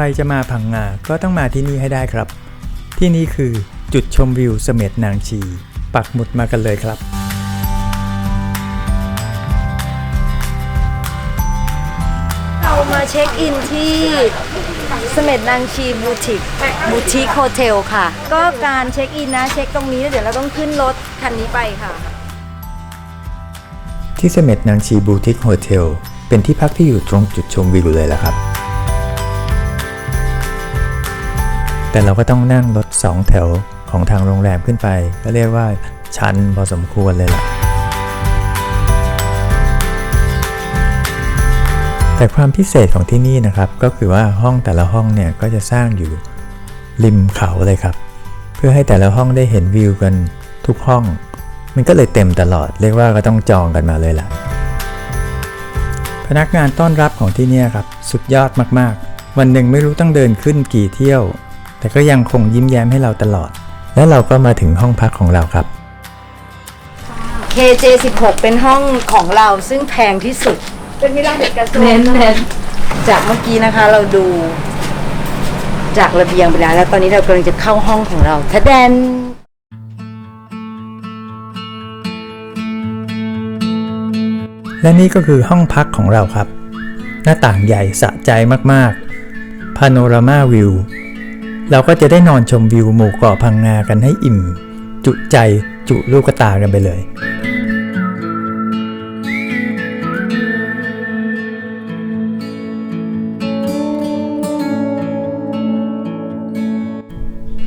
รจะมาพังงา ก็ต้องมาที่นี่ให้ได้ครับ ที่นี่คือจุดชมวิวเสม็ดนางชี ปักหมุดมากันเลยครับ เรามาเช็คอินที่เสม็ดนางชีบูติกบูติกโฮเทลค่ะ ก็การเช็คอินนะเช็คตรงนี้แล้วเดี๋ยวเราต้องขึ้นรถคันนี้ไปค่ะ ที่เสม็ดนางชีบูติกโฮเทลเป็นที่พักที่อยู่ตรงจุดชมวิวเลยละครับ แต่เราก็ต้องนั่งรถ 2 แถวของทางโรงแรมขึ้นไป ก็เรียกว่าชันพอสมควรเลยล่ะ แต่ความพิเศษของที่นี่นะครับ ก็คือว่าห้องแต่ละห้องเนี่ยก็จะสร้างอยู่ริมเขาเลยครับ เพื่อให้แต่ละห้องได้เห็นวิวกันทุกห้อง มันก็เลยเต็มตลอด เรียกว่าก็ต้องจองกันมาเลยล่ะ พนักงานต้อนรับของที่นี่ครับ สุดยอดมากๆ วันหนึ่งไม่รู้ต้องเดินขึ้นกี่เที่ยว แต่ก็ยังคงยิ้มแย้มให้เราตลอด และเราก็มาถึงห้องพักของเราครับ KJ16 เป็นห้องของเราซึ่งแพงที่สุด เป็นมิลาเด็กกระทรวงเน้นเน้นจากเมื่อกี้นะคะเราดูจากระเบียงไปแล้วแล้วตอนนี้เรากำลังจะเข้าห้องของเราทะแดนและนี่ก็คือห้องพักของเราครับ หน้าต่างใหญ่สะใจมาก ๆ พาโนรามาวิว เราก็จะได้นอนชมวิวหมู่เกาะพังงากันให้อิ่ม จุใจจุลูกตากันไปเลย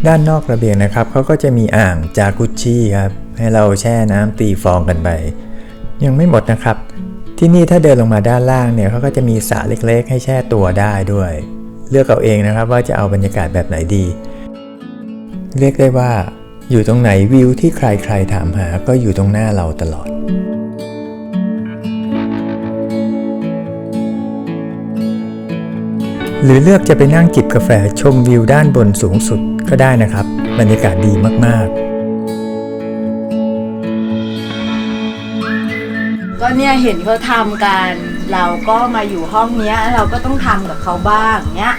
ด้านนอกระเบียงนะครับเขาก็จะมีอ่างจากุชชี่ครับ ให้เราแช่น้ำตีฟองกันไป ยังไม่หมดนะครับ ที่นี่ถ้าเดินลงมาด้านล่างเนี่ยเขาก็จะมีสระเล็กๆ ให้แช่ตัวได้ด้วย เลือกเอาเองนะครับว่าจะเอาบรรยากาศแบบไหนดี เรียกได้ว่าอยู่ตรงไหนวิวที่ใครๆถามหาก็อยู่ตรงหน้าเราตลอด หรือเลือกจะไปนั่งจิบกาแฟชมวิวด้านบนสูงสุดก็ได้นะครับ บรรยากาศดีมากๆก็เนี่ยเห็นเขาทำกัน เราก็มาอยู่ห้องเนี้ย เราก็ต้องทำกับเขาบ้างเนี้ย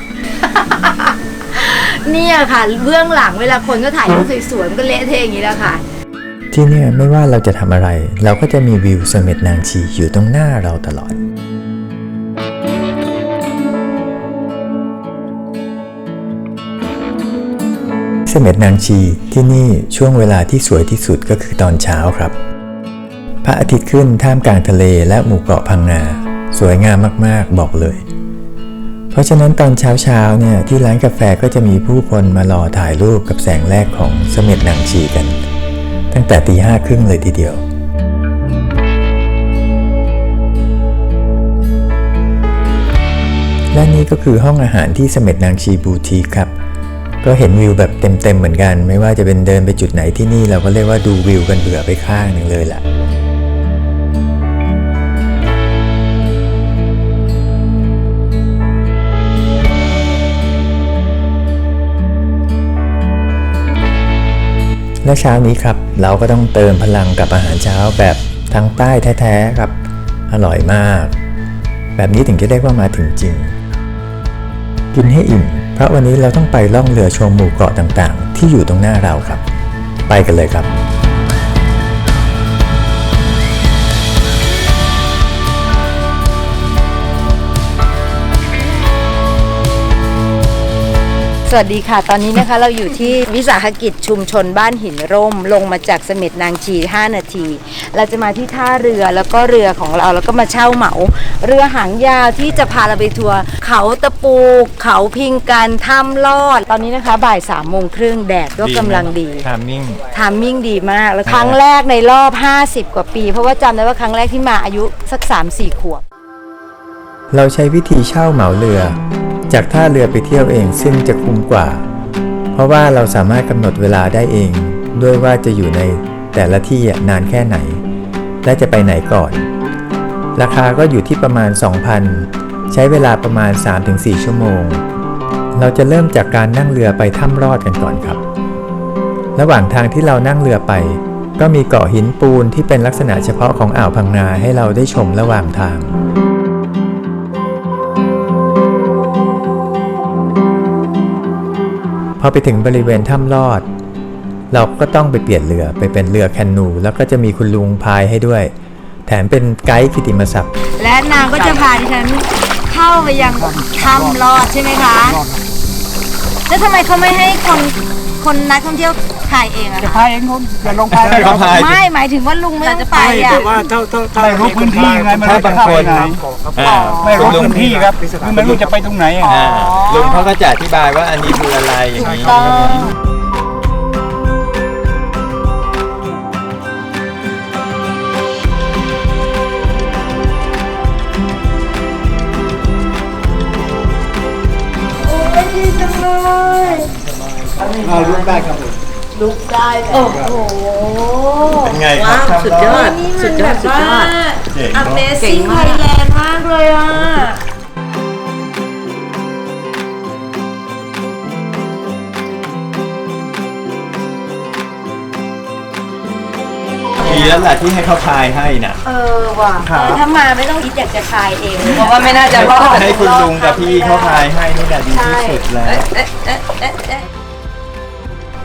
เนี่ยค่ะเบื้องหลังเวลาคนก็ถ่ายรูปสวยๆมันก็เละเทะอย่างนี้แหล้วค่ะ ที่เนี่ยไม่ว่าเราจะทำอะไร เราก็จะมีวิวเสม็ดนางชีอยู่ตรงหน้าเราตลอด เสม็ดนางชีที่นี่ช่วงเวลาที่สวยที่สุดก็คือตอนเช้าครับ พระอาทิตย์ขึ้นท่ามกลางทะเลและหมู่เกาะพังงา สวยงามมากๆ บอกเลย เพราะฉะนั้นตอนเช้าๆเนี่ยที่ร้านกาแฟก็จะมีผู้คนมารอถ่ายรูปกับแสงแรกของเสม็ดนางชีกัน ตั้งแต่ตีห้าครึ่งเลยทีเดียวและนี่ก็คือห้องอาหารที่เสม็ดนางชีบูทีครับ ก็เห็นวิวแบบเต็มๆเหมือนกัน ไม่ว่าจะเป็นเดินไปจุดไหนที่นี่เราก็เรียกว่าดูวิวกันเบื่อไปข้างหนึ่งเลยล่ะ และเช้านี้ครับ เราก็ต้องเติมพลังกับอาหารเช้าแบบทางใต้แท้ๆครับ อร่อยมาก แบบนี้ถึงจะเรียกว่ามาถึงจริง กินให้อิ่ม เพราะวันนี้เราต้องไปล่องเรือชมหมู่เกาะต่างๆ ที่อยู่ตรงหน้าเราครับ ไปกันเลยครับ สวัสดีค่ะ ตอนนี้นะคะเราอยู่ที่วิสาหกิจชุมชนบ้านหินร่ม ลงมาจากเสม็ดนางชี 5 นาที เราจะมาที่ท่าเรือแล้วก็เรือของเราแล้วก็มาเช่าเหมา เรือหางยาวที่จะพาเราไปทัวร์เขาตะปู เขาพิงกันถ้ำลอด ตอนนี้นะคะบ่ายสามโมงครึ่งแดดก็กำลังดีทามมิ่งทามมิ่งดีมาก แล้วครั้งแรกในรอบ 50 กว่าปี เพราะว่าจำได้ว่าครั้งแรกที่มาอายุสัก 3-4 ขวบ เราใช้วิธีเช่าเหมาเรือ จากท่าเรือไปเที่ยวเองซึ่งจะคุ้มกว่า เพราะว่าเราสามารถกำหนดเวลาได้เอง ด้วยว่าจะอยู่ในแต่ละที่นานแค่ไหน และจะไปไหนก่อน ราคาก็อยู่ที่ประมาณ 2,000 ใช้เวลาประมาณ 3-4 ชั่วโมง เราจะเริ่มจากการนั่งเรือไปถ้ำรอดกันก่อนครับ ระหว่างทางที่เรานั่งเรือไป ก็มีเกาะหินปูนที่เป็นลักษณะเฉพาะของอ่าวพังงาให้เราได้ชมระหว่างทาง พอไปถึงบริเวณถ้ำลอด เราก็ต้องไปเปลี่ยนเรือไปเป็นเรือแคนู แล้วก็จะมีคุณลุงพายให้ด้วย แถมเป็นไกด์กิติมศักดิ์และนางก็จะพาดิฉันเข้าไปยังถ้ำลอดใช่ไหมคะ แล้วทำไมเขาไม่ให้คนคนนักท่องเที่ยว พายเองอะจะคะพายเองคุณอย่าลงพายเขาพาย ไม่ หมายถึงว่าลุงไม่ต้องไปอะแต่ว่าถ้าถ้าถ้าไม่รู้พื้นที่ไงมันถ้าไม่บางเข้าคไปนไหนอ่าไม่รู้พื้นที่ครับคือไม่รู้จะไปตรงไหนอะอ่าลุงเขาก็จะอธิบายว่าอันนี้คืออะไรอย่างนี้ต้องดีจังเลยลุกได้ ครับผมลุกได้โอ้โหเป็นไงครับทำรอดนี่มันแบบว่าเจ๋ง Amazing Thailand มากเลยอะ ดีแล้วแหละที่ให้เขาพายให้น่ะ เออว่ะเออถ้ามาไม่ต้องคิดอยากจะคายเอง เพราะว่าไม่น่าจะรอดให้คุณลุงกับพี่เขาพายให้นี่แหละดีที่สุดแล้ว เอ๊ะเอ๊ะเอ๊ะเอ๊ะเอ๊ะ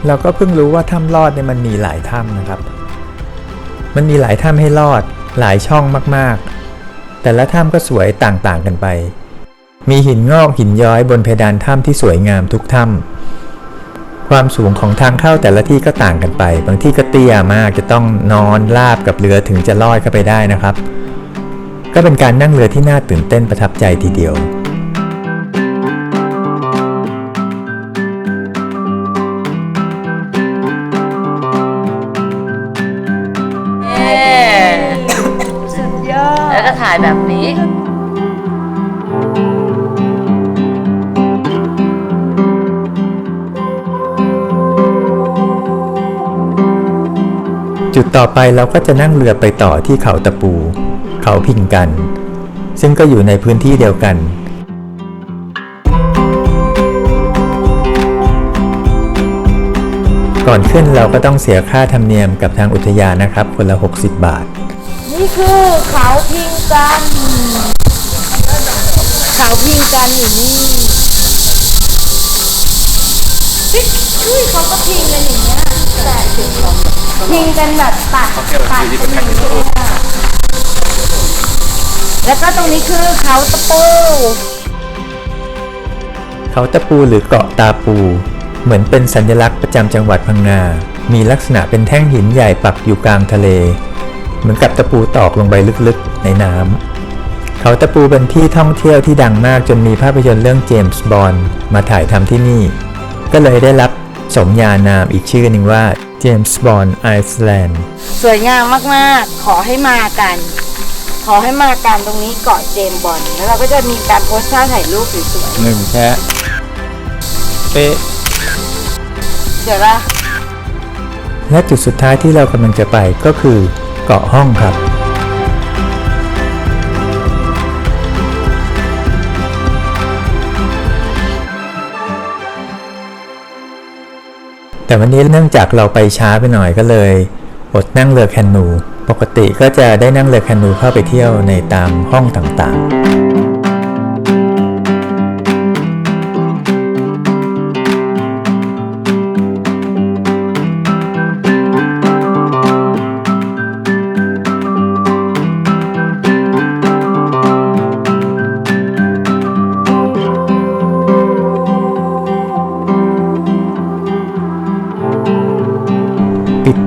เราก็เพิ่งรู้ว่าถ้ำลอดเนี่ยมันมีหลายถ้ำนะครับ มันมีหลายถ้ำให้ลอดหลายช่องมากๆ แต่ละถ้ำก็สวยต่างๆกันไป มีหินงอกหินย้อยบนเพดานถ้ำที่สวยงามทุกถ้ำความสูงของทางเข้าแต่ละที่ก็ต่างกันไป บางที่ก็เตี้ยมากจะต้องนอนราบกับเรือถึงจะลอดเข้าไปได้นะครับ ก็เป็นการนั่งเรือที่น่าตื่นเต้นประทับใจทีเดียว จุดต่อไปเราก็จะนั่งเรือไปต่อที่เขาตะปู เขาพิงกัน ซึ่งก็อยู่ในพื้นที่เดียวกันก่อนขึ้นเราก็ต้องเสียค่าธรรมเนียมกับทางอุทยานนะครับ คนละ 60 บาท นี่คือเขาพิงกัน เขาพิงกันอยู่นี่เฮ้ยอุ้ยเขาก็พิงกันอย่างเงี้ย แต่พิงกันแบบตัดตัดกันอย่างเงี้ยแล้วก็ตรงนี้คือเขาตะปูเขาตะปูหรือเกาะตาปู เหมือนเป็นสัญลักษณ์ประจำจังหวัดพังงา มีลักษณะเป็นแท่งหินใหญ่ปักอยู่กลางทะเล เหมือนกับตะปูตอกลงไปลึกๆในน้ำเขาตะปูเป็นที่ท่องเที่ยวที่ดังมากจนมีภาพยนตร์เรื่องเจมส์บอนด์มาถ่ายทำที่นี่ ก็เลยได้รับ สมญานามอีกชื่อหนึ่งว่าเจมส์บอนด์ไอซ์แลนด์สวยงามมากๆ ขอให้มากัน ขอให้มากันตรงนี้เกาะเจมส์บอลแล้วเราก็จะมีการโพสต์ท่าถ่ายรูปสวยหนึ่งแชะเป๊ะๆเดี๋ยวละ และจุดสุดท้ายที่เรากำลังจะไปก็คือเกาะห้องครับ แต่วันนี้เนื่องจากเราไปช้าไปหน่อยก็เลย อดนั่งเรือแคนู ปกติก็จะได้นั่งเรือแคนูเข้าไปเที่ยวในตามห้องต่างๆ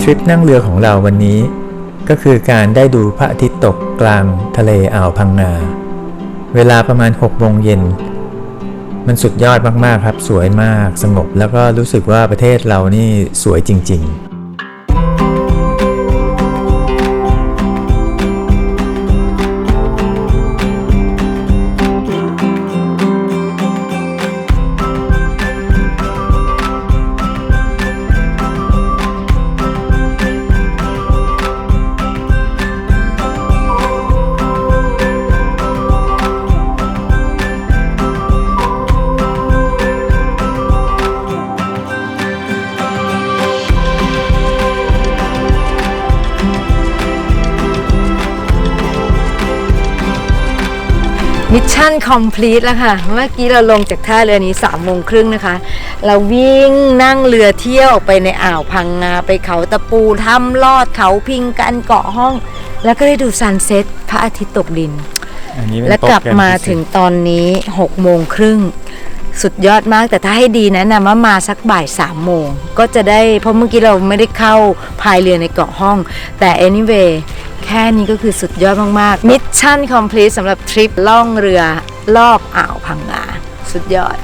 ทริปนั่งเรือของเราวันนี้ ก็คือการได้ดูพระอาทิตย์ตกกลางทะเลอ่าวพังงา เวลาประมาณ6โมงเย็น มันสุดยอดมากๆครับ สวยมากสงบแล้วก็รู้สึกว่าประเทศเรานี่สวยจริง ๆ มิชชั่นคอมพลีทแล้วค่ะ เมื่อกี้เราลงจากท่าเรือนี้3ามโมงครึ่งนะคะ เราวิ่งนั่งเรือเที่ยวออกไปในอ่าวพังงา ไปเขาตะปูถ้ำลอดเขาพิงกันเกาะห้อง แล้วก็ได้ดูซันเซ็ตพระอาทิตย์ตกดินอันนี้เป็นและกลับโปรแรมาพิเศษถึงตอนนี้6โมงครึ่งสุดยอดมากแต่ถ้าให้ดีแนะนำว่ามาสักบ่าย3โมง ก็จะได้เพราะเมื่อกี้เราไม่ได้เข้าพายเรือในเกาะห้อง แต่ anyway แค่นี้ก็คือสุดยอดมากๆมิชชั่นคอมพลีทสำหรับทริปล่องเรือรอบอ่าวพังงาสุดยอด